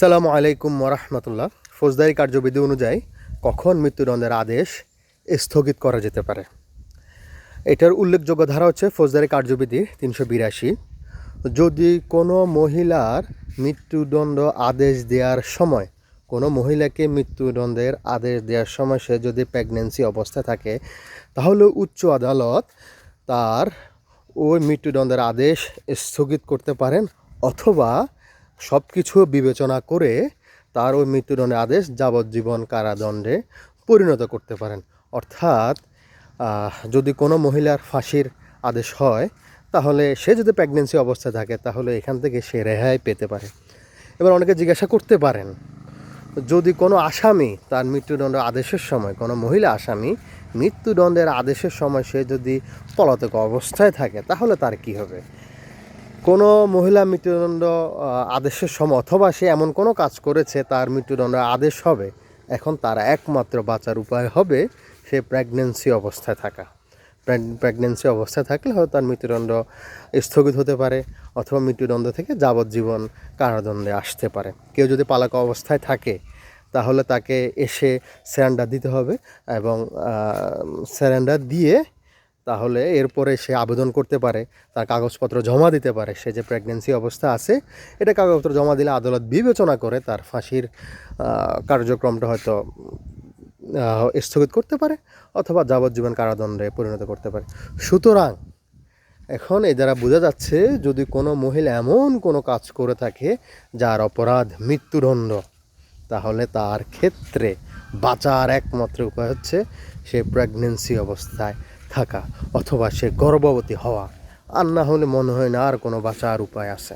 সালামু আলাইকুম ওরহমতুল্লাহ ফৌজদারি কার্যবিধি অনুযায়ী কখন মৃত্যুদণ্ডের আদেশ স্থগিত করা যেতে পারে? এটার উল্লেখযোগ্য ধারা হচ্ছে ফৌজদারি কার্যবিধি তিনশো বিরাশি। যদি কোনো মহিলার মৃত্যুদণ্ড আদেশ দেওয়ার সময়, কোনো মহিলাকে মৃত্যুদণ্ডের আদেশ দেওয়ার সময় সে যদি প্রেগনেন্সি অবস্থায় থাকে, তাহলে উচ্চ আদালত তার ওই মৃত্যুদণ্ডের আদেশ স্থগিত করতে পারেন অথবা সব কিছু বিবেচনা করে তার ওই মৃত্যুদণ্ডের আদেশ যাবজ্জীবন কারাদণ্ডে পরিণত করতে পারেন। অর্থাৎ যদি কোনো মহিলার ফাঁসির আদেশ হয়, তাহলে সে যদি প্রেগনেন্সি অবস্থায় থাকে, তাহলে এখান থেকে সে রেহাই পেতে পারে। এবার অনেকে জিজ্ঞাসা করতে পারেন, যদি কোনো আসামি তার মৃত্যুদণ্ড আদেশের সময়, কোনো মহিলা আসামি মৃত্যুদণ্ডের আদেশের সময় সে যদি পলাতক অবস্থায় থাকে, তাহলে তার কি হবে? কোনো মহিলা মৃত্যুদণ্ড আদেশের সময় অথবা সে এমন কোনো কাজ করেছে, তার মৃত্যুদণ্ড আদেশ হবে, এখন তার একমাত্র বাঁচার উপায় হবে সে প্রেগনেন্সি অবস্থায় থাকা। প্রেগনেন্সি অবস্থায় থাকলে হয়তো তার মৃত্যুদণ্ড স্থগিত হতে পারে, অথবা মৃত্যুদণ্ড থেকে যাবজ্জীবন কারাদণ্ডে আসতে পারে। কেউ যদি পালাক অবস্থায় থাকে, তাহলে তাকে এসে স্যারেন্ডার দিতে হবে এবং স্যারেন্ডার দিয়ে তাহলে এরপরে সে আবেদন করতে পারে, তার কাগজপত্র জমা দিতে পারে। সে যে প্রেগনেন্সি অবস্থা আছে, এটা কাগজপত্র জমা দিলে আদালত বিবেচনা করে তার ফাঁসির কার্যক্রমটা হয়তো স্থগিত করতে পারে অথবা যাবজ্জীবন কারাদণ্ডে পরিণত করতে পারে। সুতরাং এখন এ দ্বারা বোঝা যাচ্ছে যদি কোনো মহিলা এমন কোনো কাজ করে থাকে যার অপরাধ মৃত্যুদণ্ড, তাহলে তার ক্ষেত্রে বাঁচার একমাত্র উপায় হচ্ছে সে প্রেগনেন্সি অবস্থায় থাকা অথবা সে গর্ভবতী হওয়া আর না হলে মনে হয় না আর কোনো বাঁচার উপায় আছে।